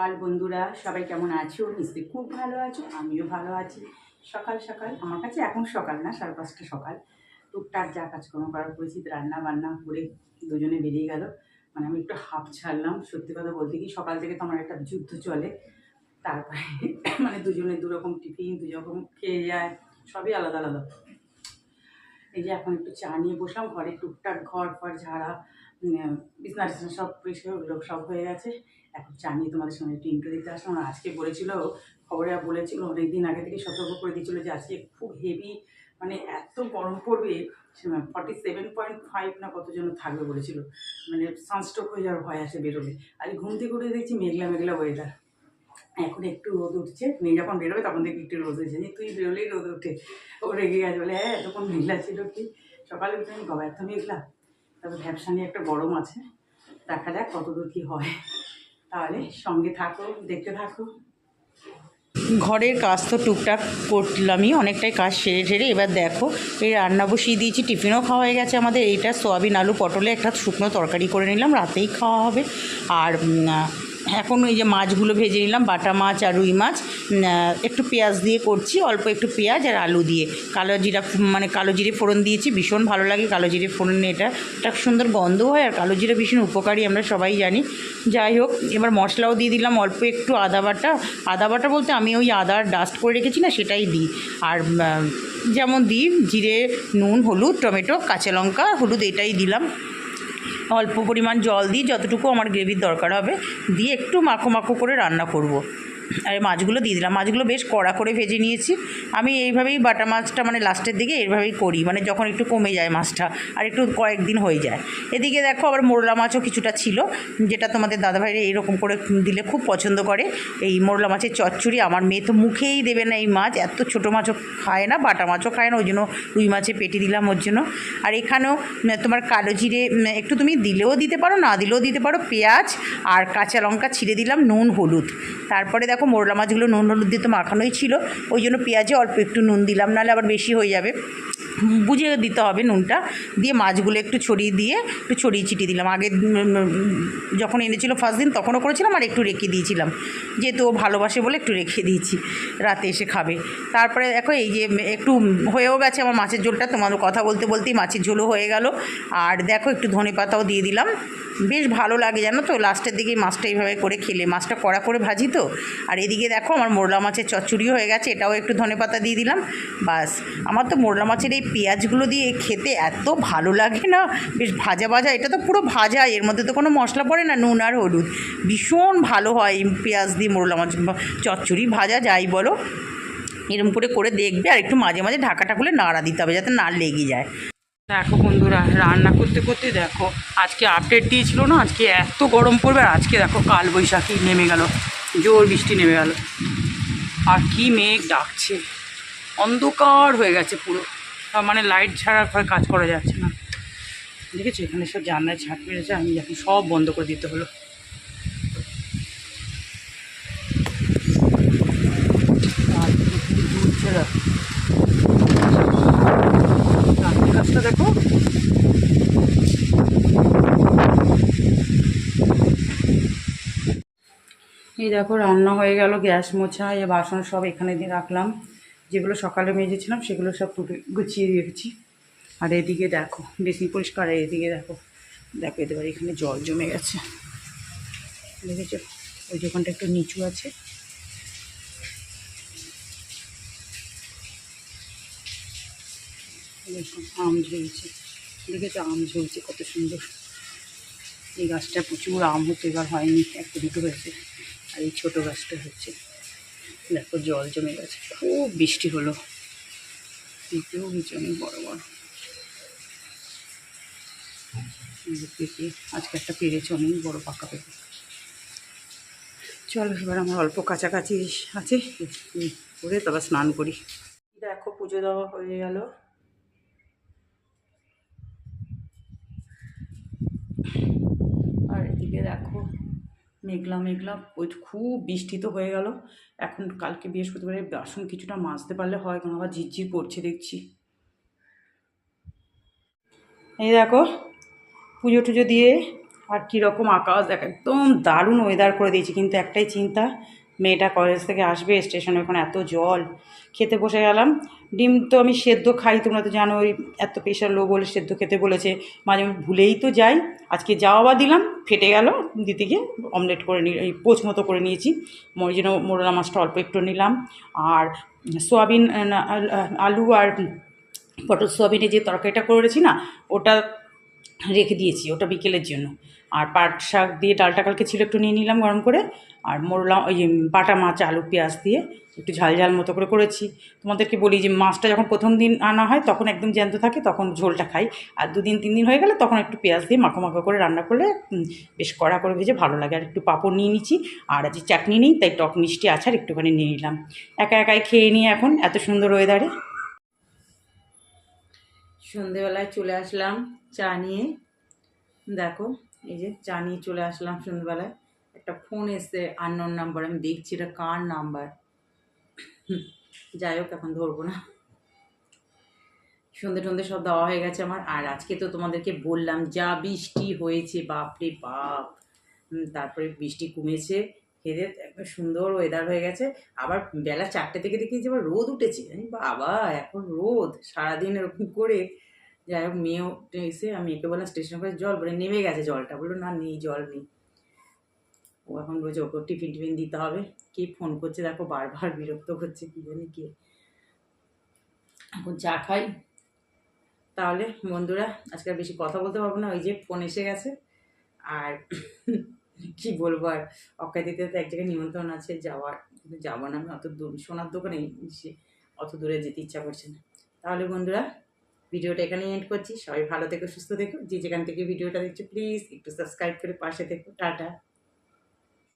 সকাল বন্ধুরা, সবাই কেমন আছো? নিশ্চয়ই খুব ভালো আছো, আমিও ভালো আছি। সকাল সকাল, আমার কাছে এখন সকাল না, সাড়ে পাঁচটা সকাল। টুকটাক যা কাজকর্ম করার করেছি, রান্না বান্না করে দুজনে বেরিয়ে গেল। মানে আমি একটু হাফ ছাড়লাম, সত্যি কথা বলতে কি, সকাল থেকে তো আমার একটা যুদ্ধ চলে। তারপরে মানে দুজনে দুরকম টিফিন, দুরকম খেয়ে যায়, সবই আলাদা আলাদা। এই যে এখন একটু চা নিয়ে বসলাম, ঘরে টুকটাক ঘর ফর ঝাড়া বিছনা টিছনা সব পরিষ্কার ওগুলো সব হয়ে গেছে। এখন নিয়ে তোমাদের সঙ্গে একটু ইন্টার দিতে আসলাম। আজকে বলেছিল, খবরে বলেছিল অনেক দিন আগে থেকে সতর্ক করে দিয়েছিল যে আজকে খুব হেভি মানে এত গরম পড়বে ফর্টি সেভেন পয়েন্ট ফাইভ না কত জন থাকবে বলেছিল। মানে সানস্ট্রোক হয়ে যাওয়ার ভয় আসে বেরোবে আর ঘুম থেকে উঠে দেখছি মেঘলা মেঘলা ওয়েদার এখন একটু রোদ উঠছে। মেয়ে যখন বেরোবে তখন দেখি একটু রোদ উঠছে। তুই বেরোলেই রোদ উঠে। ও রেগে গেছে বলে হ্যাঁ এতক্ষণ মেঘলা ছিল কি? সকালে উঠে আমি, বাবা, এত মেঘলা। তবে ভ্যাবসা নিয়ে একটা গরম আছে, দেখা যাক কতদূর কি হয়। তাহলে সঙ্গে থাকো, দেখতে থাকো। ঘরের কাজ তো টুকটাক করলামই, অনেকটাই কাজ সেরে ঠেরে এবার দেখো, এই রান্না বসিয়ে দিয়েছি, টিফিনও খাওয়া হয়ে গেছে আমাদের। এইটা সোয়াবিন আলু পটলে একটা শুকনো তরকারি করে নিলাম, রাতেই খাওয়া হবে। আর এখন ওই যে মাছগুলো ভেজে নিলাম, বাটা মাছ আর রুই মাছ একটু পেঁয়াজ দিয়ে করছি, অল্প একটু পেঁয়াজ আর আলু দিয়ে। কালো জিরা মানে কালো জিরে ফোড়ন দিয়েছি, ভীষণ ভালো লাগে কালো জিরে ফোড়ন এটা একটা সুন্দর গন্ধ হয় আর কালো জিরা ভীষণ উপকারী, আমরা সবাই জানি। যাই হোক, এবার মশলাও দিয়ে দিলাম, অল্প একটু আদা বাটা। আদা বাটা বলতে আমি ওই আদার ডাস্ট করে রেখেছি না, সেটাই দিই। আর যেমন দিই, জিরে, নুন, হলুদ, টমেটো, কাঁচা লঙ্কা, হলুদ, এটাই দিলাম। অল্প পরিমাণ জল দিই যতটুকু আমার গ্রেভির দরকার হবে, দিয়ে একটু মাখো মাখো করে রান্না করব। আর মাছগুলো দিয়ে দিলাম। মাছগুলো বেশ কড়া করে ভেজে নিয়েছি। আমি এইভাবেই বাটা মাছটা মানে লাস্টের দিকে এইভাবেই করি মানে যখন একটু কমে যায় মাছটা আর একটু কয়েকদিন হয়ে যায়। এদিকে দেখো আবার মোরলা মাছও কিছুটা ছিল, যেটা তোমাদের দাদাভাইরা এইরকম করে দিলে খুব পছন্দ করে। এই মোরলা মাছের চচ্চড়ি আমার মেয়ে তো মুখেই দেবে না এই মাছ, এত ছোটো মাছও খায় না, বাটা মাছও খায় না, ওই জন্য রুই মাছে পেটি দিলাম ওর জন্য। আর এখানেও তোমার কালো জিরে একটু তুমি দিলেও দিতে পারো, না দিলেও দিতে পারো, পেঁয়াজ আর কাঁচা লঙ্কা ছিঁড়ে দিলাম, নুন, হলুদ। তারপরে দেখো মোরলা মাছগুলো নুন হলুদ দিয়ে তো মাখানোই ছিল, ওই জন্য পেঁয়াজে অল্প একটু নুন দিলাম, নাহলে আবার বেশি হয়ে যাবে। বুঝে দিতে হবে নুনটা। দিয়ে মাছগুলো একটু ছড়িয়ে দিয়ে একটু ছড়িয়ে ছিটিয়ে দিলাম। আগে যখন এনেছিল ফার্স্ট দিন তখনও করেছিলাম আর একটু রেখে দিয়েছিলাম। যেহেতু ও ভালোবাসে বলে একটু রেখে দিয়েছি। রাতে এসে খাবে। তারপরে দেখো এই যে একটু হয়েও গেছে আমার মাছের ঝোলটা। তোমার কথা বলতে বলতেই মাছের ঝোলও হয়ে গেল। আর দেখো একটু ধনে পাতাও দিয়ে দিলাম। বেশ ভালো লাগে জানো তো? লাস্টের দিকে মাছটা এইভাবে করে খেলে। মাছটা কড়া করে ভাজি তো? আর এদিকে দেখো আমার মোরলা মাছের চচ্চড়িও হয়ে গেছে। এটাও একটু ধনে পাতা দিয়ে দিলাম। বাস। আমার তো মোরলা মাছের এই পেঁয়াজগুলো দিয়ে খেতে এত ভালো লাগে না। বেশ ভাজা ভাজা, এটা তো পুরো ভাজা এর মধ্যে তো কোনো মশলা পড়ে না, নুন আর হলুদ। ভীষণ ভালো হয় পেঁয়াজ দিয়ে মোরলা মাছ চচ্চড়ি ভাজা যাই বলো। এরকম করে করে দেখবে, আর একটু মাঝে মাঝে ঢাকাটা খুলে নাড়া দিতে হবে যাতে না লেগে যায়। দেখো বন্ধুরা, রান্না করতে করতে দেখো, আজকে আপডেট দিয়েছিল না? আজকে এত গরম পড়বে, আর আজকে দেখো কাল বৈশাখী নেমে গেল, জোর বৃষ্টি নেমে গেল। আর কি মেঘ ডাকছে, অন্ধকার হয়ে গেছে পুরো। মানে লাইট ছাড়া কাজ করা যাচ্ছে না। দেখেছ? এখানে সব জানলায় ছাট মেরেছে, আমি এখন সব বন্ধ করে দিতে হলো। দেখো। এই দেখো, রান্না হয়ে গেল, গ্যাস মোছা এ বাসন সব এখানে দিয়ে রাখলাম। যেগুলো সকালে মেজেছিলাম সেগুলো সব টুটে গুছিয়ে রেখেছি। আর এদিকে দেখো বেশি পরিষ্কার, আর এদিকে দেখো দেখো এতে পারে এখানে জল জমে গেছে। দেখেছ? ওই দোকানটা একটু নিচু আছে। আম ঝুলছে। দেখেছ? আম ঝুলছে, কত সুন্দর। এই গাছটা প্রচুর আম হতে এবার হয়নি, একটা দুটো হয়েছে। আর এই ছোটো গাছটা হচ্ছে। দেখো জল জমে গেছে, খুব বৃষ্টি হলো। পেঁপেও হয়েছে অনেক বড়। বড় পেঁপে, আজকে একটা পেরেছে অনেক বড় পাকা পেঁপে। চলো এবার আমার অল্প কাছাকাছি আছে করে তবে স্নান করি। দেখো পুজো দেওয়া হয়ে গেল। আর এদিকে দেখো মেঘলা মেঘলা খুব বৃষ্টি তো হয়ে গেল। এখন কালকে বৃহস্পতিবারে বাসন কিছুটা মাজতে পারলে হয় কারণ আবার ঝিরঝির করছে দেখছি। এই দেখো, পুজো টুজো দিয়ে আর কীরকম আকাশ, দেখ, একদম দারুণ ওয়েদার করে দিয়েছি, কিন্তু একটাই চিন্তা মেয়েটা কলেজ থেকে আসবে স্টেশনে ওখানে এত জল, খেতে বসে গেলাম। ডিম তো আমি সেদ্ধ খাই, তোমরা তো জানো ওই এত প্রেশার লো বলে সেদ্ধ খেতে বলেছে। মাঝে মাঝে ভুলেই তো যাই। আজকে যাওয়া বা দিলাম, ফেটে গেল, দিতে গিয়ে অমলেট করে নিয়ে এই পোচ মতো করে নিয়েছি। ওই জন্য মোরলা মাছটা অল্প একটু নিলাম। আর সোয়াবিন আলু আর পটল সোয়াবিনে যে তরকারিটা করেছি না, ওটা রেখে দিয়েছি, ওটা বিকেলের জন্য। আর পাট শাক দিয়ে ডালটা কালকে ছিল একটু নিয়ে নিলাম গরম করে, আর মোরলা ওই বাটা মাছ, আলু, পেঁয়াজ দিয়ে একটু ঝাল ঝাল মতো করে করেছি। তোমাদেরকে বলি যে মাছটা যখন প্রথম দিন আনা হয় তখন একদম জ্যান্ত থাকে, তখন ঝোলটা খাই। আর দুদিন, তিন দিন হয়ে গেলে তখন একটু পেঁয়াজ দিয়ে মাখো মাখো করে রান্না করলে বেশ কড়া করে ভেজে ভালো লাগে। আর একটু পাঁপড় নিয়ে নিচ্ছি, আর আজ চাটনি নেই, তাই টক মিষ্টি আচার একটুখানি নিয়ে নিলাম। একা একাই খেয়ে নিয়ে এখন এত সুন্দর ওয়েদারে সন্ধেবেলায় চলে আসলাম চা নিয়ে। দেখো এই যে চা নিয়ে চলে আসলাম সন্ধ্যেবেলায়। একটা ফোন এসছে আননোন নাম্বার আমি দেখছি এটা কার নাম্বার যাই হোক, এখন ধরবো না। সন্ধে টন্ধে সব দেওয়া হয়ে গেছে আমার। আর আজকে তো তোমাদেরকে বললাম, যা বৃষ্টি হয়েছে, বাপরে বাপ। তারপরে বৃষ্টি কমেছে, খেতে একদম সুন্দর ওয়েদার হয়ে গেছে। আবার বেলা চারটে থেকে দেখি যে আবার রোদ উঠেছে। বাবা, এখন রোদ। সারাদিন এরকম করে যাই হোক মেয়েও এসে আমি একে বললাম স্টেশন করে জল বলে নেমে গেছে জলটা। বলল, না, নেই, জল নেই। ও এখন বলছে, ওকে টিফিন টিফিন দিতে হবে। কে ফোন করছে, দেখো, বারবার বিরক্ত করছে, কি জানি কে। এখন চা খাই। তাহলে, বন্ধুরা, আজকে বেশি কথা বলতে পারব না, ওই যে ফোন এসে গেছে। আর কি বলব, আর অক্ষয় দিতে তো এক জায়গায় নিমন্ত্রণ আছে যাওয়ার, কিন্তু যাব না আমি, অত দূর, সোনার দোকানে অত দূরে যেতে ইচ্ছা করছে না। তাহলে, বন্ধুরা ভিডিওটা এখানে এন্ড করছি। সবাই ভালো থেকো, সুস্থ দেখো যে যেখান থেকে ভিডিওটা দেখছ প্লিজ একটু সাবস্ক্রাইব করে পাশে দেখো টাটা।